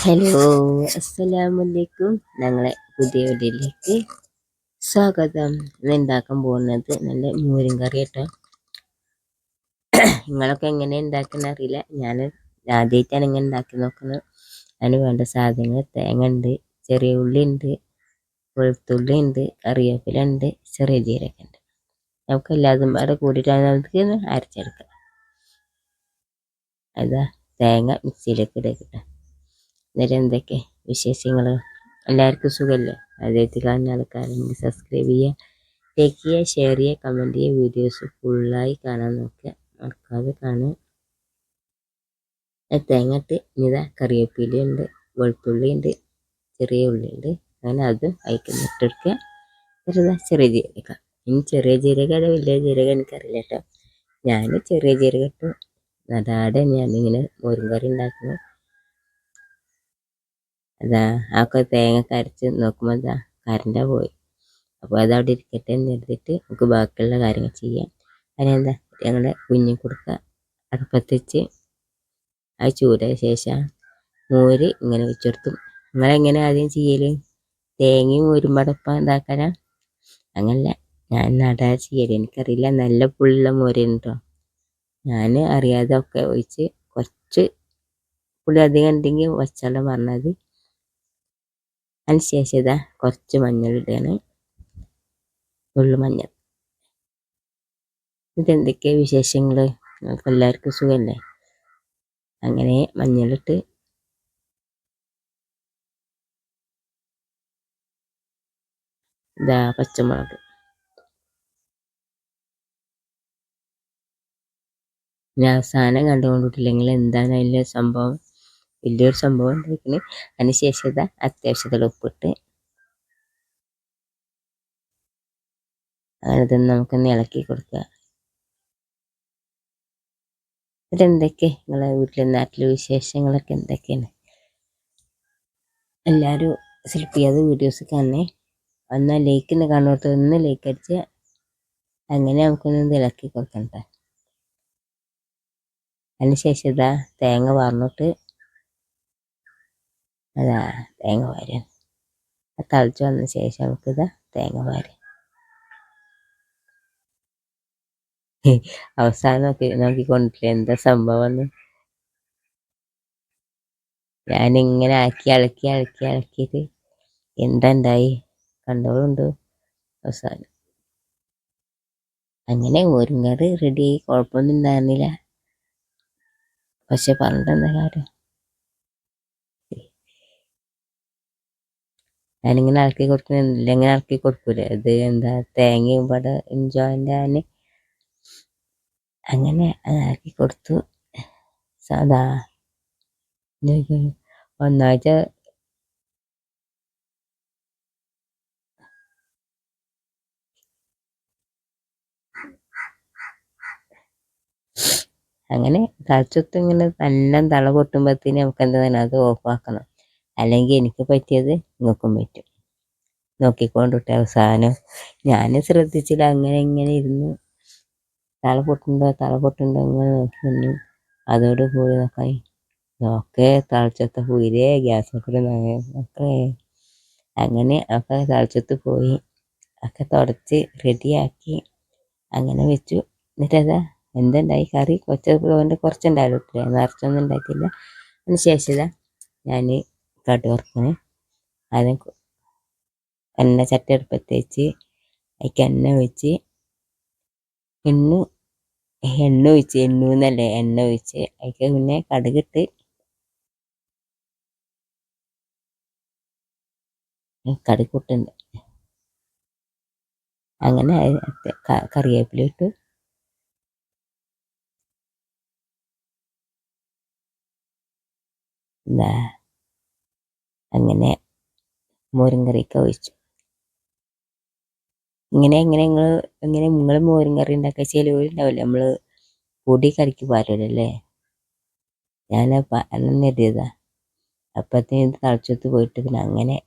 Hello അസ്സലാമലൈക്കും ഞങ്ങളെ പുതിയ വീഡിയോയിലേക്ക് സ്വാഗതം. ഇന്ന് ഉണ്ടാക്കാൻ പോകുന്നത്? നല്ല മൂരും കറി കേട്ടോ. നിങ്ങളൊക്കെ എങ്ങനെ ഉണ്ടാക്കുന്ന അറിയില്ല. ഞാൻ ആദ്യമായിട്ടാണ് ഇങ്ങനെ ഉണ്ടാക്കി നോക്കുന്നത്. അതിന് വേണ്ട സാധനങ്ങൾ തേങ്ങ ഉണ്ട് ചെറിയ ഉള്ളി ഉണ്ട് വെളുത്തുള്ളി ഉണ്ട് കറിവേപ്പില ഉണ്ട് ചെറിയ ജീരകം ഉണ്ട്. നമുക്ക് എല്ലാതും അവിടെ കൂടിയിട്ടാണ് നമുക്ക് അരച്ചെടുക്കാം. അതാ തേങ്ങ മിക്സിയിലേക്ക് ഇടയ്ക്കട്ടെ അന്നേരം എന്തൊക്കെ വിശേഷങ്ങൾ? എല്ലാവർക്കും സുഖമല്ലേ ആദ്യമായിട്ട് കാണുന്ന ആൾക്കാരെങ്കിൽ സബ്സ്ക്രൈബ് ചെയ്യുക ലൈക്ക് ചെയ്യുക ഷെയർ ചെയ്യുക കമന്റ് ചെയ്യുക. വീഡിയോസ് ഫുള്ളായി കാണാൻ നോക്കുക. മറക്കാതെ കാണുക. തേങ്ങട്ട് ഇനിതാ കറിവേപ്പിലുണ്ട് വെളുത്തുള്ളി ഉണ്ട് ചെറിയ ഉള്ളി ഉണ്ട്. അങ്ങനെ അതും അയക്കുന്ന ഇട്ടെടുക്കുക. ചെറുതാ ചെറിയ ജീരകം. ഇനി ചെറിയ ജീരകം അല്ല വലിയ ജീരകം എനിക്കറിയില്ല കേട്ടോ. ഞാൻ ചെറിയ ജീരകം ഇട്ടു. നടാടെ ഞാനിങ്ങനെ മോരും കറി ഉണ്ടാക്കുന്നത് അതാ ഒക്കെ തേങ്ങ കരച്ച് നോക്കുമ്പോൾ എന്താ കരണ്ട പോയി. അപ്പോൾ അതവിടെ ഇരിക്കട്ടെ എന്ന് കരുതിയിട്ട് നമുക്ക് ബാക്കിയുള്ള കാര്യങ്ങൾ ചെയ്യാം. അതിനെന്താ ഞങ്ങളുടെ കുഞ്ഞു കൊടുക്കുക. അടുപ്പത്ത് ആ ചൂടായ ശേഷം മോര് ഇങ്ങനെ വെച്ചെടുത്തു. നിങ്ങളെങ്ങനെ ആദ്യം ചെയ്യൽ തേങ്ങയും മോരും പടപ്പം എന്താക്കാനാ അങ്ങനല്ല ഞാൻ നടാ ചെയ്യൽ എനിക്കറിയില്ല നല്ല പുള്ള മോരുണ്ടോ ഞാൻ അറിയാതെ ഒക്കെ ഒഴിച്ച് കുറച്ച് പുളി അധികം ഉണ്ടെങ്കിൽ വച്ചാലും പറഞ്ഞത് അതിനുശേഷം ഇതാ കുറച്ച് ഉള്ളു മഞ്ഞൾ. ഇതെന്തൊക്കെയാ വിശേഷങ്ങൾ നിങ്ങൾക്ക് എല്ലാവർക്കും സുഖമല്ലേ അങ്ങനെ മഞ്ഞളിട്ട് ഇതാ പച്ചമുളക്. ഞാൻ അവസാനം കണ്ടുകൊണ്ടിട്ടില്ലെങ്കിൽ എന്താണ് അതിന്റെ സംഭവം? വലിയൊരു സംഭവം ഉണ്ടായിരിക്കുന്നത് അതിന് ശേഷം ഇതാ അത്യാവശ്യത്തിൽ ഉപ്പിട്ട് അങ്ങനെ തന്നെ നമുക്കൊന്ന് ഇളക്കി കൊടുക്കുക ഇതെന്തൊക്കെ നിങ്ങളെ വീട്ടിലെ നാട്ടിലെ വിശേഷങ്ങളൊക്കെ എന്തൊക്കെയാണ്? എല്ലാവരും സെലക്ട് ചെയ്യാതെ വീഡിയോസ് കാണണേ ഒന്ന് ലൈക്ക് ഒന്ന് കാണുമ്പോൾ ഒന്ന് ലൈക്ക് അടിച്ച് അങ്ങനെ നമുക്കൊന്ന് ഇളക്കി കൊടുക്കണ്ട. അതിന് ശേഷം ഇതാ തേങ്ങ വാർന്നിട്ട് അതാ തേങ്ങ വാരുക തളിച്ച് വന്ന ശേഷം നമുക്കിത് തേങ്ങ വാരുക അവസാനം നോക്കി നോക്കിക്കൊണ്ടിട്ടില്ല എന്താ സംഭവം ഞാനിങ്ങനെ ആക്കി ഇളക്കി ഇളക്കി ഇളക്കിയിട്ട് എന്താ ഉണ്ടായി കണ്ടോളുണ്ട്? അവസാനം. അങ്ങനെ ഒരുങ്ങാറ് റെഡിയായി കുഴപ്പമൊന്നും ഉണ്ടായിരുന്നില്ല പക്ഷെ പറഞ്ഞിട്ടെന്താ കാര്യം? ഞാനിങ്ങനെ ഇളക്കി കൊടുക്കുന്നില്ല ഇങ്ങനെ ഇളക്കി കൊടുക്കൂല. അത് എന്താ തേങ്ങയും ഇവിടെ ഇഞ്ചോന്റെ ആന് അങ്ങനെ ഇളക്കി കൊടുത്തു. സാധാ ഒന്നാഴ്ച അങ്ങനെ തലച്ചൊത്ത് ഇങ്ങനെ നല്ല തള പൊട്ടുമ്പോഴത്തേന് നമുക്ക് എന്താ അത് ഓഫാക്കണം. അല്ലെങ്കിൽ എനിക്ക് പറ്റിയത് നിങ്ങൾക്കും പറ്റും. നോക്കിക്കൊണ്ടിട്ട് അവസാനം ഞാൻ ശ്രദ്ധിച്ചില്ല. അങ്ങനെ ഇങ്ങനെ ഇരുന്ന് തല പൊട്ടുണ്ടോ തല പൊട്ടുണ്ടോ അങ്ങനെ നോക്കി നിന്നു. അതോട് പോയി നോക്കാൻ നോക്കേ തളച്ചത്ത് പോയിരേ ഗ്യാസ് കൂടെ നോക്കേ അങ്ങനെ ഒക്കെ തളച്ചത്ത് പോയി. ഒക്കെ തുടച്ച് റെഡിയാക്കി. അങ്ങനെ വെച്ചു. എന്നിട്ടതാ എന്തുണ്ടായി? കറി കുറച്ച് കുറച്ചുണ്ടായിരുന്നു നിറച്ചൊന്നും ഉണ്ടാക്കിയില്ല അതിന് ശേഷം ഞാൻ കടുക് വറുക്കണേ. അതിന് എണ്ണ ചട്ടി അടുപ്പത്ത് വെച്ച് അതിക്ക് എണ്ണ ഒഴിച്ച് എണ്ണ എണ്ണ ഒഴിച്ച് എണ്ണൂന്നല്ലേ എണ്ണ ഒഴിച്ച് അതിക്ക് പിന്നെ കടുകിട്ട് കടുക് പൊട്ടുണ്ട് അങ്ങനെ കറിവേപ്പില ഇട്ട് എന്താ അങ്ങനെ മോരും കറിയൊക്കെ ഒഴിച്ചു ഇങ്ങനെ എങ്ങനെ നിങ്ങൾ എങ്ങനെ നിങ്ങൾ മോരും കറി ഉണ്ടാക്കുക ചിലവരുണ്ടാവില്ലേ നമ്മൾ പൊടി കറിക്ക് പാരല്ലേ ഞാൻ അന്ന് എഴുതിയതാ അപ്പത്തേന് തളച്ചത്ത് പോയിട്ട് പിന്നെ അങ്ങനെ.